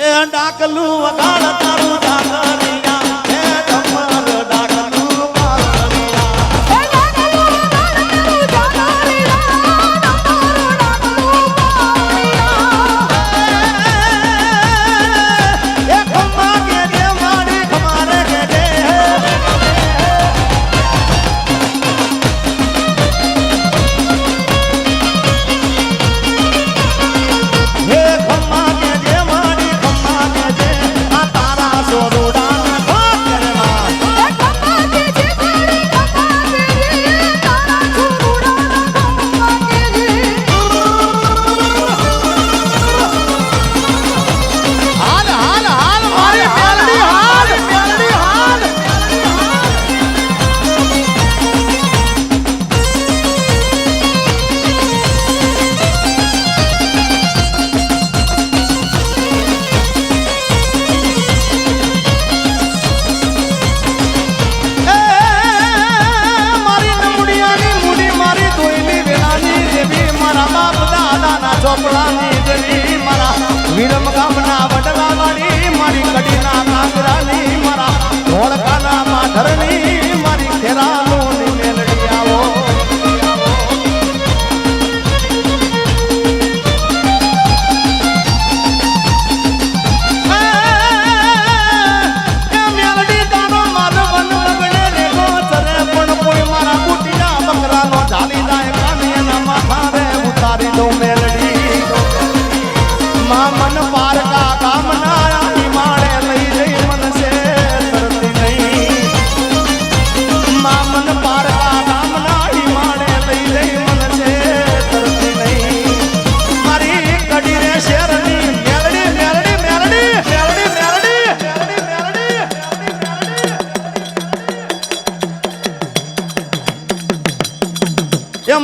એ ડાકલું વગાડ તારું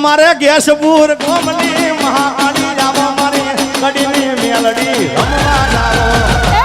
મારે ગેસપુર ગોમલી મહાઆડી રાવો મારે કડીની મેલડી રમવા જાઓ.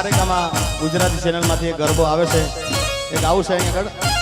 ધારેક આમાં ગુજરાતી ચેનલમાંથી એક ગરબો આવે છે. એ આવું છે અહીંયા આગળ.